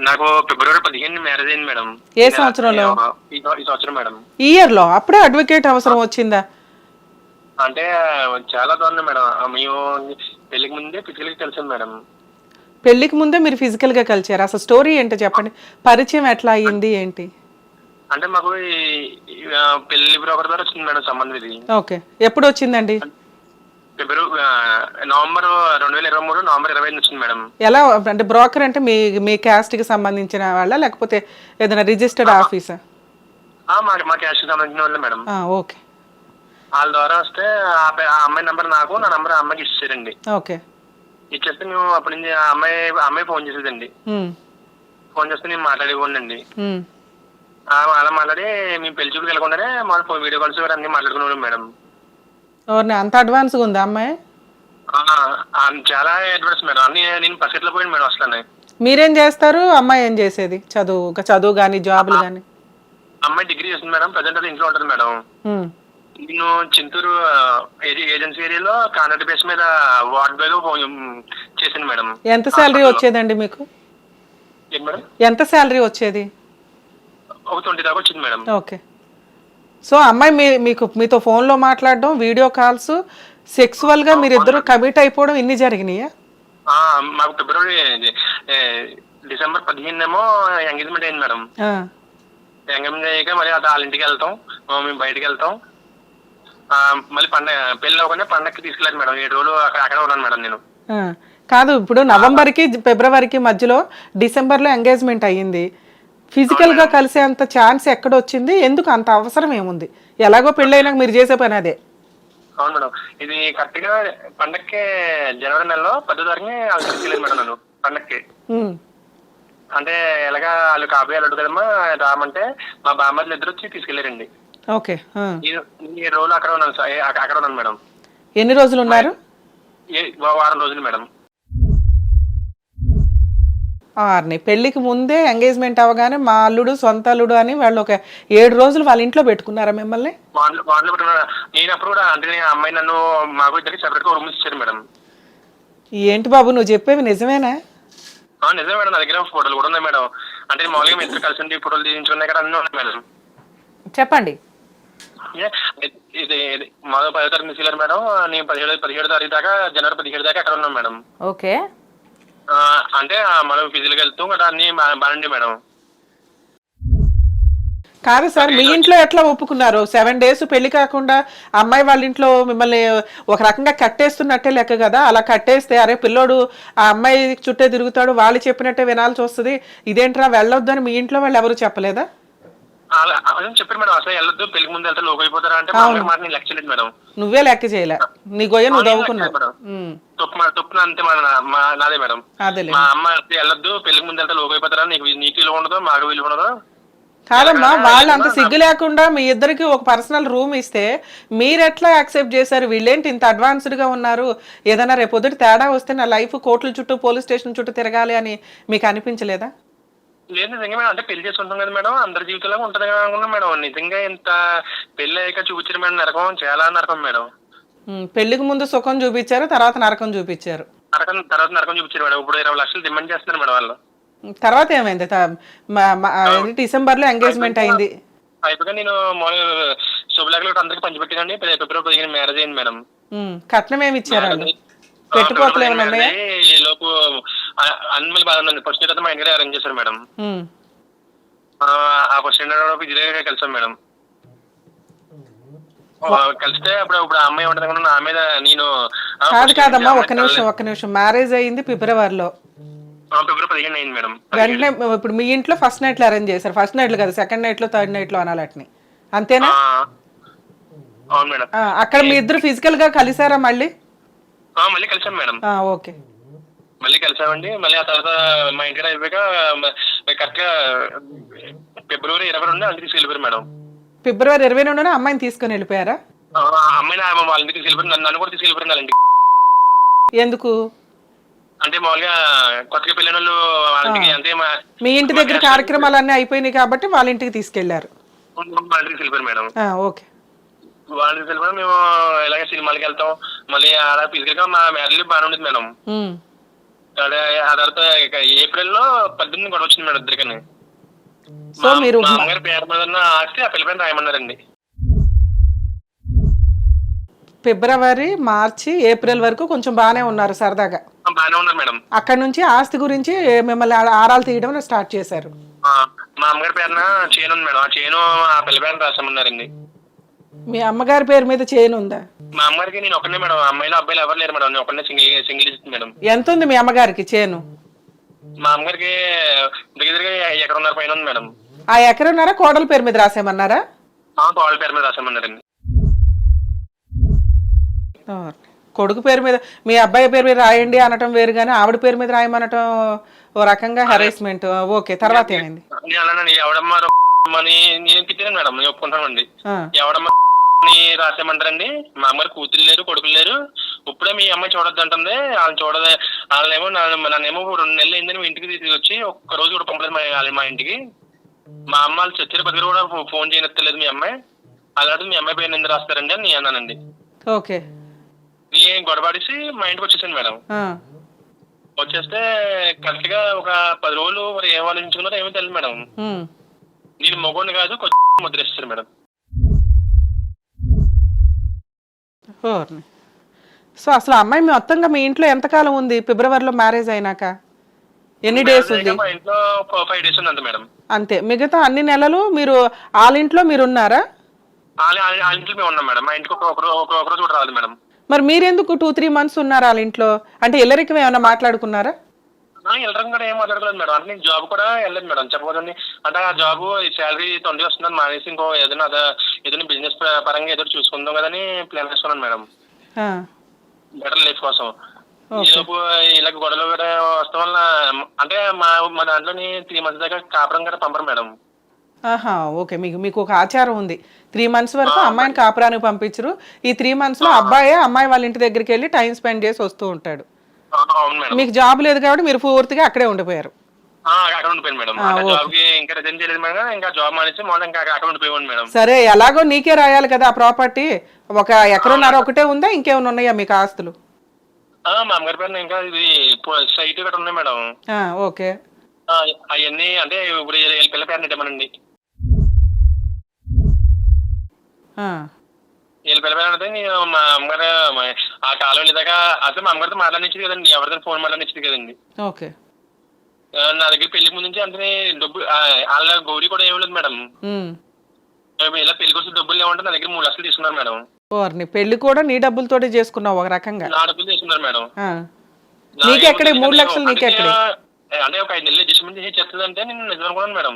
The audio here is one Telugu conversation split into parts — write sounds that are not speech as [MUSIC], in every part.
నాకు ఫిబ్రవరి పదిహేను మ్యారేజ్ అయింది మేడం. ఏ సంవత్సరంలో? ఈ సంవ- ఈ సంవత్సరం మేడం. ఈ ఇయర్లో అప్పుడే అడ్వకేట్ అవసరం వచ్చిందా? అంటే చాలా దారుణం మేడం. మేము పెళ్ళికి ముందే ఫిజికల్గా కలిసాం మేడం. పెళ్ళికి ముందే మీరు ఫిజికల్గా కలిచారు అసలు స్టోరీ ఏంటో చెప్పండి. పరిచయం ఎట్లా అయ్యింది ఏంటి? అంటే మాకు పెళ్ళి బ్రోకర్ ద్వారా వచ్చింది మేడం సంబంధం ఇది ఓకే. ఎప్పుడు వచ్చిందండి? ఫిబ్రవరి నవంబర్ రెండు వేల ఇరవై మూడు నవంబర్ ఇరవై వచ్చింది మేడం. ఎలా అంటే బ్రోకర్ అంటే మీ మీ caste కి సంబంధించిన వాళ్ళ లేకపోతే ఏదైనా రిజిస్టర్డ్ ఆఫీసా? మా మా క్యాష్ సంబంధించిన వాళ్ళే మేడం. ఓకే. వాళ్ళ ద్వారా వస్తే ఆ అమ్మాయి నంబర్ నాకు నా నంబర్ ఆ అమ్మాయికి ఇచ్చారండి ఓకే. ఇచ్చేస్తే మేము అప్పటి నుంచి ఆ అమ్మాయి అమ్మాయి ఫోన్ చేసేదండి. ఫోన్ చేస్తే నేను మాట్లాడేవాడినండి. అలా మాట్లాడి మేము పెళ్ళి చూపుకి వెళ్ళకుండానే మా వీడియో కాల్స్ అన్ని మాట్లాడుకున్నాం మేడం. ఎవరిని? అంత అడ్వాన్స్గా ఉందా అమ్మాయి? చాలా అడ్వాన్స్ మేడం. అన్ని నేను పసిట్లో పోయింది మేడం అసలు మీరేం చేస్తారు? అమ్మాయి ఏం చేసేది? చదువు ఒక చదువు కానీ జాబులు కానీ అమ్మాయి డిగ్రీ చేస్తుంది మేడం. ప్రజెంట్ అది ఇంట్లో ఉంటుంది మేడం. నేను చింతూరు ఏజెన్సీ ఏరియాలో కాంట్రాక్ట్ బేస్ మీద వార్డ్ బాయ్ చేశాను మేడం. ఎంత శాలరీ వచ్చేదండి మీకు? ఎంత శాలరీ వచ్చేది? ఒక ట్వంటీ దాకా వచ్చింది మేడం. ఓకే. సో అమ్మాయి మీ మీకు మీతో ఫోన్లో మాట్లాడడం వీడియో కాల్స్ సెక్సువల్గా మీరిద్దరు కమిట్ అయిపోవడం ఇన్ని జరిగినాయా? మాకు ఫిబ్రవరి డిసెంబర్ పదిహేను ఏమో ఎంగేజ్మెంట్ అయింది మేడం. ఎంగేజ్మెంట్ అయ్యాక అది వాళ్ళ ఇంటికి వెళ్తాం. మేము బయటికి వెళ్తాం. మళ్ళీ పండగ పెళ్ళి అవ్వగానే పండగకి తీసుకెళ్ళాను మేడం. ఏడు రోజులు అక్కడ అక్కడ ఉన్నాను మేడం నేను. కాదు ఇప్పుడు నవంబర్కి ఫిబ్రవరికి మధ్యలో డిసెంబర్లో ఎంగేజ్మెంట్ అయ్యింది. ఫిజికల్గా కలిసేంత ఛాన్స్ ఎక్కడ వచ్చింది ఎందుకు అంత అవసరం ఏముంది? ఎలాగో పెళ్ళైనాక మీరు చేసే పని అదే. అవును మేడం. ఇది కరెక్ట్గా పండక్కి జనవరి నెలలో పదో తారీఖుని వాళ్ళు తీసుకెళ్ళారు మేడం నన్ను పండక్కి. అంటే ఎలాగా వాళ్ళు కాబోయే అల్లుడు కదమ్మా రామంటే మా బామ్మర్లు ఇద్దరు వచ్చి తీసుకెళ్ళారండి ఓకే ఆ. ఈ రోజులు అక్కడ ఉన్నాను సార్. అక్కడ ఉన్నాను మేడం. ఎన్ని రోజులు ఉన్నారు? ఏ వారం రోజులు మేడం. ఆర్ని. పెళ్ళికి ముందే ఎంగేజ్మెంట్ అవ్వగానే మా అల్లుడు సొంత అల్లుడు అని వాళ్ళు ఒక ఏడు రోజులు వాళ్ళ ఇంట్లో పెట్టుకున్నారా మిమ్మల్ని? వాళ్ళు వాళ్ళు పెట్టుకున్న నేను అప్పుడు కూడా అంటే అమ్మాయి నన్ను మాకు ఇద్దరికి సెపరేట్గా రూమ్ ఇచ్చారు మేడం. ఏంటి బాబు నువ్వు చెప్పేవి నిజమేనా? నిజమే మేడం నా దగ్గర ఫోటోలు కూడా ఉన్నాయి మేడం. అంటే మామూలుగా మీ ఇద్దరు కలిసి ఉండి ఫోటోలు తీయించుకున్నాయి కదా అన్నీ ఉన్నాయి మేడం. చెప్పండి. ఇది పదో తారీఖు మేడం. నేను పదిహేడు పదిహేడు తారీఖు దాకా జనవరి పదిహేడు దాకా అక్కడ ఉన్నాం మేడం. ఓకే. అంటే మనం ఫిజికల్గా వెళ్తూ కదా అన్ని బాగుండి మేడం. కాదు సార్ మీ ఇంట్లో ఎట్లా ఒప్పుకున్నారు? సెవెన్ డేస్ పెళ్ళి కాకుండా అమ్మాయి వాళ్ళ ఇంట్లో మిమ్మల్ని ఒక రకంగా కట్టేస్తున్నట్టే లెక్క కదా? అలా కట్టేస్తే అరే పిల్లోడు ఆ అమ్మాయి చుట్టే తిరుగుతాడు వాళ్ళు చెప్పినట్టే వినాల్సి వస్తుంది. ఇదేంట్రా వెళ్ళొద్దు అని మీ ఇంట్లో వాళ్ళు ఎవరు చెప్పలేదా? అదే చెప్పారు మేడం? అసలు వెళ్ళొద్దు పెళ్ళికి ముందు వెళ్తే లోకి అయిపోతారా అంటే మా అమ్మగారు మాట నేను లెక్క చేయలేదు మేడం. నువ్వే లెక్క చేయలే. నీ గొయ్య నువ్వు దవ్వుకున్నావు. తప్పు తప్పు అంతే మా మా నాదే మేడం. అదేలే. మా అమ్మ వెళ్ళొద్దు పెళ్ళికి ముందు వెళ్తే లోకి అయిపోతారా? నీకు నీకు విలువ ఉండదు? మాకు విలువ ఉండదు? కాదమ్మా వాళ్ళు అంత సిగ్గు లేకుండా మీ ఇద్దరికి ఒక పర్సనల్ రూమ్ ఇస్తే మీరు ఎట్లా యాక్సెప్ట్ చేశారు? వీళ్ళేంటి ఇంత అడ్వాన్స్డ్గా ఉన్నారు? ఏదైనా రేపు పొద్దుట తేడా వస్తే నా లైఫ్ కోర్టుల చుట్టూ పోలీస్ స్టేషన్ చుట్టూ తిరగాలి అని మీకు అనిపించలేదా? లేదు నిజంగా మేడం? అంటే పెళ్ళి చేసుకుంటాం కదా మేడం అందరి జీవితంలో ఉంటది కదా అనుకున్నాం మేడం. నిజంగా ఇంత పెళ్ళి అయ్యాక చూపించారు మేడం నరకం చాలా నరకం మేడం. పెళ్ళికి ముందు సుఖం చూపించారు తర్వాత నరకం చూపించారు. నరకం తర్వాత నరకం చూపించారు మేడం. ఇప్పుడు ఇరవై లక్షలు డిమాండ్ చేస్తున్నారు మేడం వాళ్ళు. తర్వాత ఏమైంది? అది డిసెంబర్లో ఎంగేజ్మెంట్ అయింది. అయిపోయి నేను శుభలేఖలు అందరికి పంచిపెట్టానండి. ఫిబ్రవరి పదిహేను మ్యారేజ్ అయింది మేడం. కట్నం ఏమి ఇచ్చారు ఈ లోపు అన్ని బాగా ఉందండి ఫస్ట్ అయితే మా ఇంటికి అరేంజ్ చేశారు మేడం. ఆ, ఫస్ట్ ఇదే కలిసాం మేడం. కలిస్తే అప్పుడు ఇప్పుడు అమ్మాయి ఉంటుంది నా మీద నేను కాదు కాదమ్మా ఒక్క నిమిషం ఒక్క నిమిషం. మ్యారేజ్ అయింది ఫిబ్రవరిలో. ఆ, ఫిబ్రవరి పదిహేను అయింది మేడం. వెంటనే ఇప్పుడు మీ ఇంట్లో ఫస్ట్ నైట్లు అరేంజ్ చేశారు. ఫస్ట్ నైట్లు కదా సెకండ్ నైట్లో థర్డ్ నైట్లో అనాలట్ని అంతేనా? అక్కడ మీ ఇద్దరు ఫిజికల్గా కలిసారా మళ్ళీ? మళ్ళీ కలిసాం మేడం. ఓకే. మళ్ళీ కలిసామండి. మళ్ళీ ఆ తర్వాత మా ఇంటికి అయిపోయాక కరెక్ట్గా ఫిబ్రవరి ఇరవై రెండు అందుకు తీసుకెళ్ళిపోయారు మేడం. ఫిబ్రవరి ఇరవై రెండున అమ్మాయిని తీసుకొని వెళ్ళిపోయారా? అమ్మాయిని ఆమె వాళ్ళ ఇంటికి తీసుకెళ్ళిపోయారు నన్ను కూడా తీసుకెళ్ళిపోయారు వాళ్ళ ఇంటికి ఎందుకు? అంటే మామూలుగా కొత్తగా పెళ్ళిన వాళ్ళు వాళ్ళ ఇంటికి అంటే మా ఇంటి దగ్గర కార్యక్రమాలన్నీ అయిపోయినాయి కాబట్టి వాళ్ళ ఇంటికి తీసుకెళ్ళారు. వాళ్ళ ఇంటికి తీసుకెళ్ళిపోయారు మేడం. ఓకే. వాళ్ళ ఇంటికి వెళ్ళిపోయి మేము ఇలాగే సినిమాలకి వెళ్తాం. మళ్ళీ అలా ఫిజికల్గా మా మ్యారేజ్ బాగానే ఉండేది మేడం. అదే ఆ తర్వాత ఏప్రిల్లో పద్దెనిమిది గొడవ వచ్చింది మేడం ఇద్దరికని. సో మీరు మా అమ్మగారి పేరు మీద ఉన్న ఆస్తి ఆ పిల్లపైన రాయమన్నారండి. ఫిబ్రవరి మార్చి ఏప్రిల్ వరకు కొంచెం బాగానే ఉన్నారు సరదాగా. బాగానే ఉన్నారు మేడం. అక్కడ నుంచి ఆస్తి గురించి మిమ్మల్ని ఆరాలు తీయడం స్టార్ట్ చేశారు. మా అమ్మగారి పేరున చేను ఉంది మేడం. ఆ చేను ఆ పిల్ల పేరున రాసామన్నారండి మీ అమ్మగారి పేరు మీద చేయను ఉందా మా అమ్మగారికి నేను ఒకనే మేడం. అమ్మాయిలు అబ్బాయిలు ఎవరు లేరు మేడం. నేను ఒకనే సింగిల్ సింగిల్ మేడం. ఎంత ఉంది మీ అమ్మగారికి? చేను. మా అమ్మగారికి దగ్గర ఎకరన్నర పైన ఉంది మేడం. ఆ ఎకరన్నారా కోడల పేరు మీద రాసేమన్నారా తోళ్ళ పేరు మీద రాసామన్నారండి కొడుకు పేరు మీద మీ అబ్బాయి పేరు మీద రాయండి అనటం వేరు కానీ ఆవిడ పేరు మీద రాయమనటం ఓ రకంగా హెరాస్మెంట్ ఓకే తర్వాత ఏమైంది? అని నేను తిట్టాను మేడం నేను ఎవడమ్మా అని రాసేమంటారండి మా అమ్మగారు కూతురు లేరు కొడుకులు లేరు. ఇప్పుడే మీ అమ్మాయి చూడొద్దు అంటుంది వాళ్ళని చూడదే వాళ్ళేమో నన్నేమో రెండు నెలలు అయిందని మీ ఇంటికి తీసుకు వచ్చి ఒక్క రోజు కూడా పంపలేదు మా మా ఇంటికి. మా అమ్మ వాళ్ళు చచ్చిన బదులు కూడా ఫోన్ చేయనెత్తలేదు మీ అమ్మాయి. అలాంటి మీ అమ్మాయి పేరు ఎందుకు రాస్తారండి అని నేను అన్నానండి. ఓకే. నేను గొడవడిసి మా ఇంటికి వచ్చేసాను మేడం. వచ్చేస్తే కరెక్ట్గా ఒక పది రోజులు మరి ఏం ఆలోచించుకున్నారో ఏమీ తెలియదు మేడం. నేను మొగోని కాదు కొంచెం ముద్రేస్తారు మేడం. సో అసలు అమ్మాయి మొత్తంగా మీ ఇంట్లో ఎంతకాలం ఉంది? ఫిబ్రవరిలో మ్యారేజ్ అయినాక? ఎన్ని డేస్ ఉంది? మా ఇంట్లో ఫైవ్ డేస్ ఉంది మేడం. అంతే. మిగతా అన్ని నెలలు మీరు వాళ్ళ ఇంట్లో మీరు ఉన్నారా? వాళ్ళ వాళ్ళ- వాళ్ళ ఇంట్లో మేము ఉన్నాం మేడం. మా ఇంటికి ఒక ఒక రో- ఒక- ఒక రోజు కూడా రాదు మేడం. మరి మీరెందుకు టూ త్రీ మంత్స్ ఉన్నారు వాళ్ళ ఇంట్లో? అంటే ఇల్లరికం ఏమైనా మాట్లాడుకున్నారా? వెళ్ళడం కూడా ఏం మాట్లాడలేదు మేడం. అంటే నేను జాబ్ కూడా వెళ్ళలేదు మేడం. చెప్పకూడదండి అంటే ఆ జాబ్ శాలరీ ట్వంటీ వస్తుందని మానేసి ఇంకో ఏదైనా అదే ఏదైనా బిజినెస్ పరంగా ఏదో చూసుకుందాం కదని ప్లాన్ వేసుకున్నాను మేడం. బెటర్ లైఫ్ కోసం. ఈలోపు ఇలా గొడవలు కూడా వస్తాం వల్ల అంటే మా మా దాంట్లోని త్రీ మంత్స్ దాకా కాపురం కూడా పంపరు మేడం. ఆహా ఓకే. మీకు మీకు ఒక ఆచారం ఉంది. త్రీ మంత్స్ వరకు అమ్మాయిని కాపురానికి పంపించరు. ఈ త్రీ మంత్స్లో అబ్బాయే అమ్మాయి వాళ్ళ ఇంటి దగ్గరికి వెళ్ళి టైం స్పెండ్ చేసి వస్తూ ఉంటాడు. అవును మేడం. మీకు జాబ్ లేదు కాబట్టి మీరు పూర్తిగా అక్కడే ఉండిపోయారు. ఆ, అక్కడ ఉండిపోయాను మేడం. అంటే జాబ్కి ఇంకా రిజైన్ చేయలేదు మేడం ఇంకా జాబ్ మానేసి ఇంకా అక్కడ ఉండిపోయాను మేడం. సరే ఎలాగో నీకే రాయాలి కదా ఆ ప్రాపర్టీ. ఒక ఎకరన్నర ఒకటే ఉందా? ఇంకేమైనా ఉన్నాయా మీకు ఆస్తులు? ఆ, మా అమ్మగారి పేరున ఇంకా ఇది సైట్ ఉన్నాయి మేడం. ఆ, ఓకే. అవన్నీ అంటే ఇప్పుడు వీళ్ళ పిల్ల పేరు నెట్టమనండి ఆ, వీళ్ళ నేను మా అమ్మగారు ఆ కాలం వెళ్ళేదాకా అసలు మా అమ్మగారితో మాట్లాడించింది కదండి. ఎవరితో ఫోన్ మాట్లాడించింది కదండి. ఓకే. నా దగ్గర పెళ్ళి ముందు నుంచి అంటే డబ్బు వాళ్ళ గౌరీ కూడా ఏం లేదు మేడం. ఇలా పెళ్ళి కోసం డబ్బులు లేవంటే నా దగ్గర మూడు లక్షలు తీసుకున్నారు మేడం. ఓర్ని పెళ్ళి కూడా నీ డబ్బులతోటే చేసుకున్నావు ఒక రకంగా? నా డబ్బులు తీసుకున్నారు మేడం. ఆ, నా నీకెక్కడే? ఏమో మూడు. లక్షలు అంటే నీకెక్కడే? అంటే ఒక ఐదు నెలలు అడ్జస్ట్మెంట్ చేసి చెప్తుందంటే నేను నిజం అనుకున్నాను మేడం.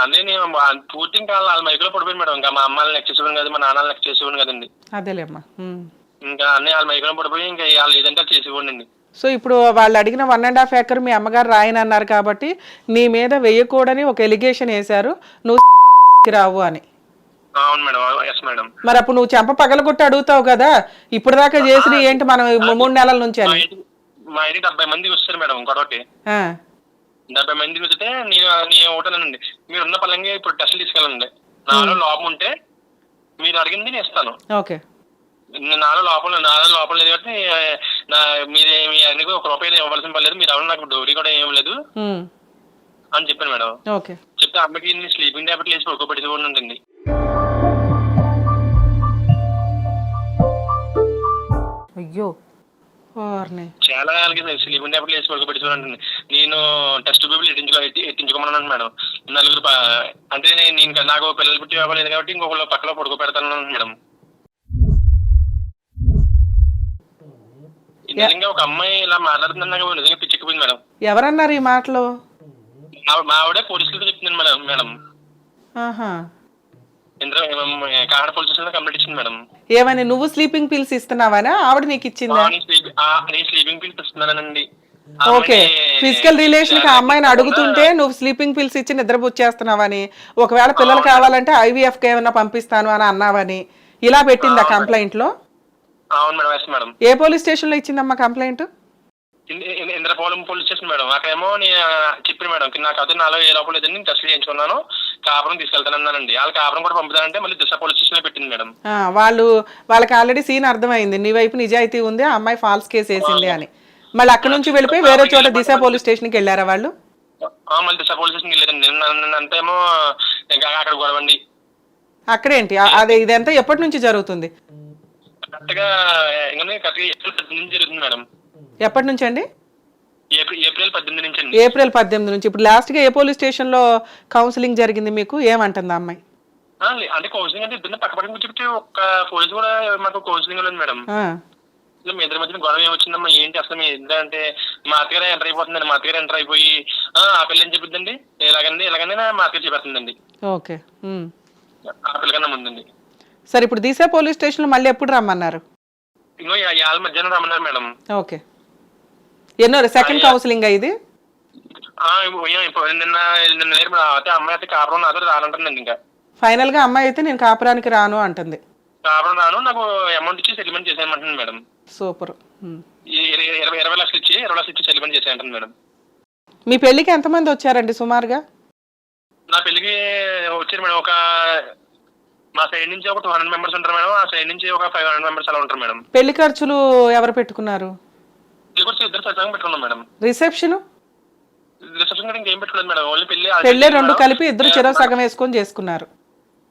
అదే నేను పూర్తి ఇంకా వాళ్ళ మైకులో పడిపోయింది మేడం. ఇంకా మా అమ్మాయిని లెక్క చేసేవాను కదా మా నాన్నని లెక్క చేసేవాను కదండి. అదేలేమ్మా. ఇంకా అన్ని వాళ్ళ మైకులో పడిపోయి ఇంకా వాళ్ళు ఏదంటే చేసేవాడిని అండి. సో ఇప్పుడు వాళ్ళు అడిగిన వన్ అండ్ హాఫ్ ఏకర్ మీ అమ్మగారు రాయనన్నారు కాబట్టి నీ మీద వేయకూడని ఒక ఎలిగేషన్ వేశారు. నువ్వు [LAUGHS] రావు అని. అవును మేడం ఎస్ మేడం. మరి అప్పుడు నువ్వు చెంప పగలగొట్టి అడుగుతావు కదా ఇప్పుడు దాకా చేసిన ఏంటి మనం మూడు నెలల నుంచి మా అని ఇంటికి మా ఇంటికి డెబ్బై మంది వస్తారు మేడం ఆ, డెబ్బై మంది వస్తే నేను నేను ఒకటేనండి మీరు ఉన్న పలంగా ఇప్పుడు టెస్ట్లు తీసుకెళ్ళండి. నాలో లోపం ఉంటే మీరు అడిగింది నేను ఇస్తాను. ఓకే. నాలో లోపల నాలో లోపల లేదు కాబట్టి నా మీరు మీ అన్ని ఒక రూపాయి ఇవ్వాల్సిన పని లేదు. మీరు ఎవరు నాకు డోరీ కూడా ఏం లేదు అని చెప్పాను మేడం. ఓకే. చెప్తే అమ్మకి స్లీపింగ్ టాబ్లెట్ వేసి పడుకోబెట్టుకోండి చాలా వాళ్ళకి స్లీపింగ్ టాబ్లెట్ వేసి పడుకోబెట్టుకోండి నేను టెస్ట్ బేబుల్ ఎట్టించుకో ఎట్టి- ఎట్టించుకోమన్నాను మేడం. నలుగురు అంటే నేను నాకు పిల్లలు పుట్టి అవ్వలేదు కాబట్టి ఇంకొకళ్ళు పక్కలో పడుకోబెడతాను మేడం. నిజంగా ఒక అమ్మాయి ఇలా మాట్లాడుతుందని నాకు నిజంగా పిచ్చెక్కిపోయింది మేడం. ఎవరన్నారు ఈ మాటలు? మా- ఆవిడ పోలీసులతో చెప్తున్నాను మేడం మేడం. కాకడ పోలీస్ స్టేషన్ కంప్లీట్ ఇచ్చింది మేడం. ఏమని నువ్వు స్లీపింగ్ పిల్స్ ఇస్తున్నావానా? ఆవిడ నీకు ఇచ్చిందా? ఆ, నేను ఆ, స్లీపింగ్ పిల్స్ ఇస్తున్నానండి. ఆ ఓకే. ఫిజికల్ రిలేషన్కి ఆ అమ్మాయిని అడుగుతుంటే నువ్వు స్లీపింగ్ పిల్స్ ఇచ్చి నిద్రపుచ్చేస్తున్నావని ఒకవేళ పిల్లలు కావాలంటే ఐవీఎఫ్కి ఏమైనా పంపిస్తాను అని అన్నావని ఇలా పెట్టిందా కంప్లైంట్లో అవును మేడం ఎస్ మేడం. ఏ పోలీస్ స్టేషన్లో ఇచ్చిందమ్మా complaint? Indrapolam police station madam. అక్కడేమో నేను చెప్పాను మేడం నాకు అదే నాలో ఏ లోపల లేదని నేను టెస్ట్ చేయించుకున్నాను. కాపురం తీసుకెళ్తానన్నానండి. వాళ్ళ కాపురం కూడా పంపుతానంటే మళ్ళీ దిశ పోలీస్ స్టేషన్ పెట్టింది మేడం. వాళ్ళు వాళ్ళకి ఆల్రెడీ సీన్ అర్థమైంది. నీ వైపు నిజాయితీ ఉంది ఆ అమ్మాయి ఫాల్స్ కేసు వేసింది అని. మళ్ళీ అక్కడ నుంచి వెళ్ళిపోయి వేరే చోట దిశ పోలీస్ స్టేషన్కి వెళ్ళారా వాళ్ళు? మళ్ళీ దిశ పోలీస్ స్టేషన్కి వెళ్ళారండి. నన్ను- అంతేమో ఇంకా అక్కడ గొడవండి. అక్కడేంటి? అదే ఇదంతా ఎప్పటి నుంచి జరుగుతుంది? ఇంకా నుంచి జరుగుతుంది మేడం? ఎప్పటి నుంచి అండి ఏప్రిల్ పద్దెనిమిది నుంచి ఇప్పుడు లాస్ట్గా ఏ పోలీస్ స్టేషన్లో కౌన్సిలింగ్ జరిగింది మీకు? ఏమంటుంది అమ్మాయి? లే- అంటే కౌన్సిలింగ్ అంటే ఇద్దరు పక్క పక్కన కూర్చోబెట్టి ఒక్క పోలీసు కూడా మాకు కౌన్సిలింగ్ లేదు మేడం. మీ ఇద్దరి మధ్యన గొడవ ఏమొచ్చిందమ్మా? ఏంటి అసలు మీ ఇద్దరు అంటే మా అత్తగారు ఎంటర్ అయిపోతుందండి మా అత్తగారు ఎంటర్ అయిపోయి ఆ పిల్ల ఏం చెప్పిందండి ఇలాగండి ఇలాగండి మా అత్తగారు చెప్పేస్తుందండి. ఓకే. ఆ పిల్లకన్నా ముందండి. సరే ఇప్పుడు దిశ పోలీస్ స్టేషన్లో మళ్ళీ ఎప్పుడు రమ్మన్నారు? ఇంకో ఇవాళ మధ్యాహ్నం రమ్మన్నారు మేడం. ఓకే. ఎన్నో సెకండ్ కౌన్సిలింగ్ ఇది నిన్న నిన్న అయితే అమ్మాయి అయితే కాపురం నాతో రానంటుందండి ఇంకా ఫైనల్గా అమ్మాయి అయితే నేను కాపురానికి రాను అంటుంది కాపురం రాను నాకు అమౌంట్ ఇచ్చి సెటిల్మెంట్ చేసేయమంటుంది మేడం సూపర్ ఇరవై ఇరవై లక్షలు ఇచ్చి ఇరవై లక్షలు ఇచ్చి సెటిల్మెంట్ చేసేయంటుంది మేడం మీ పెళ్ళికి ఎంతమంది వచ్చారండి సుమారుగా నా పెళ్ళికి వచ్చారు మేడం ఒక మా సైడ్ నుంచి ఒక టూ హండ్రెడ్ మెంబర్స్ ఉంటారు మేడం ఆ సైడ్ నుంచి ఒక ఫైవ్ హండ్రెడ్ మెంబర్స్ అలా ఉంటారు మేడం పెళ్ళి ఖర్చులు ఎవరు పెట్టుకున్నారు రిసెప్షన్? రిసెప్షన్ కూడా ఇంకేం పెట్టుకోలేదు మేడం. ఓన్లీ పెళ్ళి పెళ్ళే రెండు కలిపి ఇద్దరు చెరవ సగం వేసుకొని చేసుకున్నారు.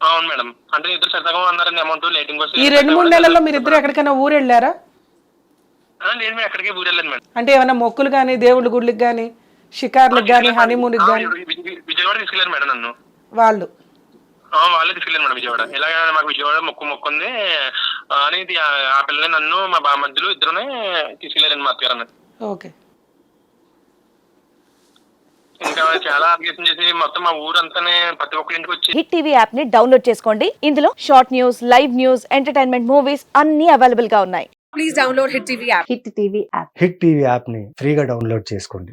అవును మేడం. అంటే ఇద్దరు సత్సంగం అన్నారండి అమౌంట్ లేటింగ్ వస్తే ఈ రెండు మూడు నెలల్లో మీరు ఇద్దరు ఎక్కడికైనా ఊరు వెళ్ళారా లేదు మేము ఎక్కడికి ఊరు మేడం. అంటే ఏమైనా మొక్కులు కానీ దేవుళ్ళ గుళ్ళకి కానీ షికార్లకు కానీ హనీమూన్కి కానీ విజయవాడ తీసుకెళ్ళారు మేడం నన్ను. వాళ్ళు. వాళ్ళే తీసుకెళ్ళారు మేడం విజయవాడ. ఇలాగ మాకు విజయవాడ మొక్కు మొక్కు ఉంది ఆ, అని ఆ పిల్లని నన్ను మా బా మధ్యలో ఇద్దరునే తీసుకెళ్ళారండి మా అత్తగారు అన్నది. ఓకే. ఇంకా చాలా అప్లికేషన్ చేసి మొత్తం మా ఊరంతానే ప్రతి ఒక్కరి ఇంటికి వచ్చి హిట్ టీవీ యాప్ని డౌన్లోడ్ చేసుకోండి. ఇందులో short news live news entertainment movies అన్ని అవైలబుల్గా ఉన్నాయి. Please download Hit TV app. Hit TV app hit TV యాప్ని ఫ్రీగా డౌన్లోడ్ చేసుకోండి.